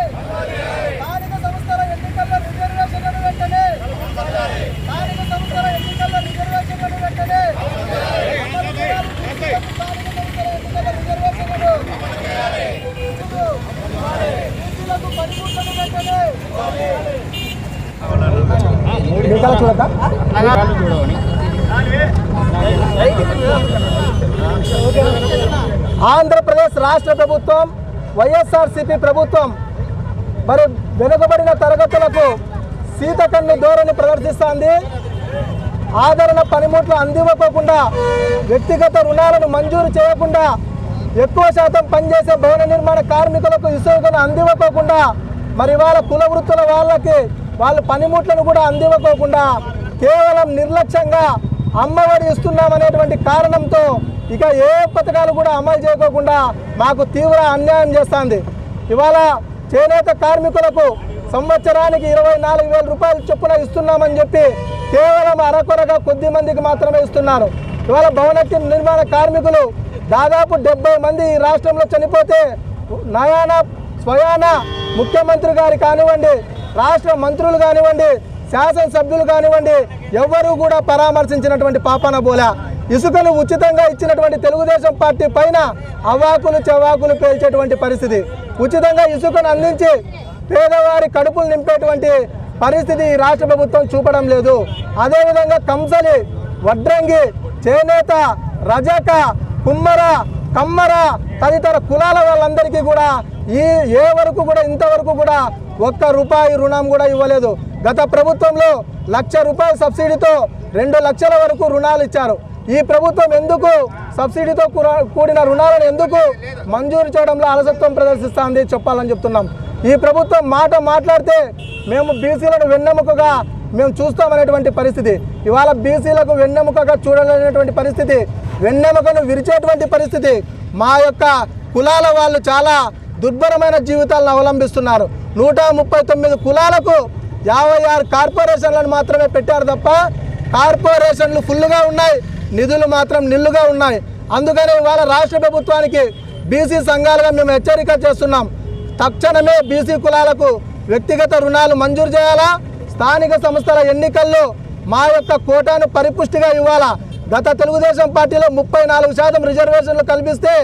స్థానిక సంస్థల ఎన్నికల్లో రిజర్వేషన్లను వెంటనే స్థానిక సంస్థల ఎన్నికల్లో రిజర్వేషన్లను వెంటనే అమలు చేయాలి. స్థానిక సంస్థల ఎన్నికల రిజర్వేషన్లను బీసీలకు పనిముట్లను వెంటనే ఆంధ్రప్రదేశ్ రాష్ట్ర ప్రభుత్వం వైఎస్ఆర్సిపి ప్రభుత్వం మరి వెనుకబడిన తరగతులకు సీతకన్ను ధోరణి ప్రదర్శిస్తోంది. ఆదరణ పనిముట్లు అందివ్వకోకుండా వ్యక్తిగత రుణాలను మంజూరు చేయకుండా ఎక్కువ శాతం పనిచేసే భవన నిర్మాణ కార్మికులకు ఇసుకను అందివ్వకోకుండా మరి వాళ్ళ కుల వృత్తుల వాళ్ళకి వాళ్ళ పనిముట్లను కూడా అందివ్వకోకుండా కేవలం నిర్లక్ష్యంగా అమ్మఒడి ఇస్తున్నామనేటువంటి కారణంతో ఇక ఏ పథకాలు కూడా అమలు చేయకోకుండా మాకు తీవ్ర అన్యాయం చేస్తుంది. ఇవాళ చేనేత కార్మికులకు సంవత్సరానికి ఇరవై నాలుగు వేల రూపాయలు చొప్పున ఇస్తున్నామని చెప్పి కేవలం అరకొరగా కొద్ది మందికి మాత్రమే ఇస్తున్నారు ఇవాళ భవన నిర్మాణ కార్మికులు దాదాపు డెబ్బై మంది ఈ రాష్ట్రంలో చనిపోతే నయాన స్వయాన ముఖ్యమంత్రి గారి కానివ్వండి రాష్ట్ర మంత్రులు కానివ్వండి శాసనసభ్యులు కానివ్వండి ఎవ్వరూ కూడా పరామర్శించినటువంటి పాపన బోలా ఇసుకను ఉచితంగా ఇచ్చినటువంటి తెలుగుదేశం పార్టీ పైన అవాకులు చెవాకులు పేల్చేటువంటి పరిస్థితి. ఉచితంగా ఇసుకను అందించి పేదవారి కడుపులు నింపేటువంటి పరిస్థితి రాష్ట్ర ప్రభుత్వం చూపడం లేదు. అదేవిధంగా కంసలి వడ్రంగి చేనేత రజక కుమ్మర కమ్మర తదితర కులాల వాళ్ళందరికీ కూడా ఈ ఏ వరకు కూడా ఇంతవరకు కూడా ఒక్క రూపాయి రుణం కూడా ఇవ్వలేదు. గత ప్రభుత్వంలో లక్ష రూపాయల సబ్సిడీతో రెండు లక్షల వరకు రుణాలు ఇచ్చారు. ఈ ప్రభుత్వం ఎందుకు సబ్సిడీతో కూడిన రుణాలను ఎందుకు మంజూరు చేయడంలో అలసత్వం ప్రదర్శిస్తుంది చెప్పాలని చెప్తున్నాం. ఈ ప్రభుత్వం మాట మాట్లాడితే మేము బీసీలను వెన్నెముకగా మేము చూస్తామనేటువంటి పరిస్థితి. ఇవాళ బీసీలకు వెన్నెముకగా చూడలేనటువంటి పరిస్థితి. వెన్నెముకను విరిచేటువంటి పరిస్థితి. మా యొక్క కులాల వాళ్ళు చాలా దుర్భరమైన జీవితాలను అవలంబిస్తున్నారు. నూట ముప్పై తొమ్మిది కులాలకు యాభై ఆరు కార్పొరేషన్లను మాత్రమే పెట్టారు తప్ప కార్పొరేషన్లు ఫుల్గా ఉన్నాయి నిధులు మాత్రం నిల్లుగా ఉన్నాయి. అందుకని ఇవాళ రాష్ట్ర ప్రభుత్వానికి బీసీ సంఘాలుగా మేము హెచ్చరిక చేస్తున్నాం. తక్షణమే బీసీ కులాలకు వ్యక్తిగత రుణాలు మంజూరు చేయాలా? స్థానిక సంస్థల ఎన్నికల్లో మా యొక్క కోటాను పరిపుష్టిగా ఇవ్వాలా? గత తెలుగుదేశం పార్టీలో ముప్పై నాలుగు శాతం రిజర్వేషన్లు కల్పిస్తే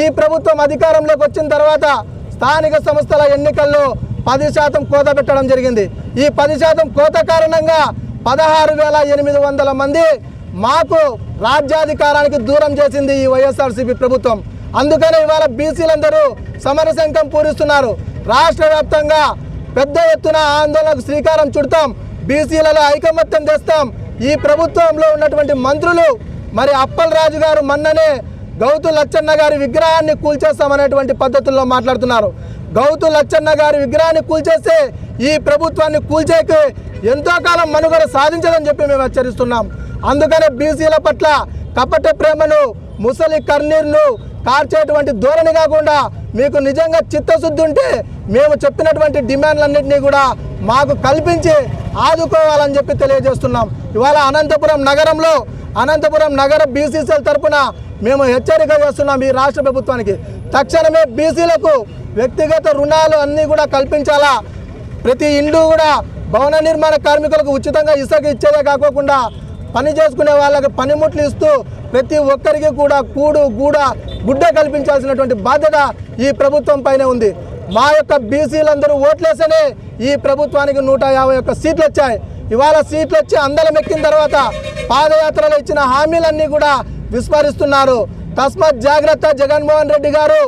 ఈ ప్రభుత్వం అధికారంలోకి వచ్చిన తర్వాత స్థానిక సంస్థల ఎన్నికల్లో పది శాతం కోత పెట్టడం జరిగింది. ఈ పది శాతం కోత కారణంగా పదహారు వేల ఎనిమిది వందల మంది మాకు రాజ్యాధికారానికి దూరం చేసింది ఈ వైఎస్ఆర్సీపీ ప్రభుత్వం. అందుకనే ఇవాళ బీసీలందరూ సమరశంఖం పూరిస్తున్నారు. రాష్ట్ర వ్యాప్తంగా పెద్ద ఎత్తున ఆందోళనకు శ్రీకారం చుడతాం. బీసీలలో ఐకమత్యం తెస్తాం. ఈ ప్రభుత్వంలో ఉన్నటువంటి మంత్రులు మరి అప్పల్ రాజు గారు మన్ననే గౌతు లచ్చన్న గారి విగ్రహాన్ని కూల్చేస్తామనేటువంటి పద్ధతుల్లో మాట్లాడుతున్నారు. గౌతు లచ్చన్న గారి విగ్రహాన్ని కూల్చేస్తే ఈ ప్రభుత్వాన్ని కూల్చేకి ఎంతో కాలం మనుగడ సాధించదని చెప్పి మేము హెచ్చరిస్తున్నాం. అందుకనే బీసీల పట్ల కపట ప్రేమను ముసలి కన్నీర్ను కార్చేటువంటి ధోరణి కాకుండా మీకు నిజంగా చిత్తశుద్ధి ఉంటే మేము చెప్పినటువంటి డిమాండ్లన్నింటినీ కూడా మాకు కల్పించి ఆదుకోవాలని చెప్పి తెలియజేస్తున్నాం. ఇవాళ అనంతపురం నగరంలో అనంతపురం నగర బీసీసీఎల్ తరపున మేము హెచ్చరిక చేస్తున్నాం ఈ రాష్ట్ర ప్రభుత్వానికి. తక్షణమే బీసీలకు వ్యక్తిగత రుణాలు అన్నీ కూడా కల్పించాలా? ప్రతి ఇండు కూడా భవన నిర్మాణ కార్మికులకు ఉచితంగా ఇసుక ఇచ్చేదే కాకోకుండా పని చేసుకునే వాళ్ళకి పనిముట్లు ఇస్తూ ప్రతి ఒక్కరికి కూడా కూడు గూడ గుడ్డ కల్పించాల్సినటువంటి బాధ్యత ఈ ప్రభుత్వం పైన ఉంది. మా యొక్క బీసీలందరూ ఓట్లేసనే ఈ ప్రభుత్వానికి నూట యాభై ఒక్క సీట్లు వచ్చాయి ఇవాళ సీట్లు వచ్చి అందరం ఎక్కిన తర్వాత పాదయాత్రలో ఇచ్చిన హామీలన్నీ కూడా విస్మరిస్తున్నారు. తస్మాత్ జాగ్రత్త జగన్మోహన్ రెడ్డి గారు.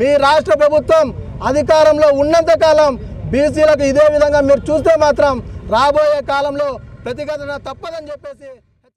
మీ రాష్ట్ర ప్రభుత్వం అధికారంలో ఉన్నంత కాలం బీసీలకు ఇదే విధంగా మీరు చూస్తే మాత్రం రాబోయే కాలంలో ప్రతిఘటన తప్పదని చెప్పేసి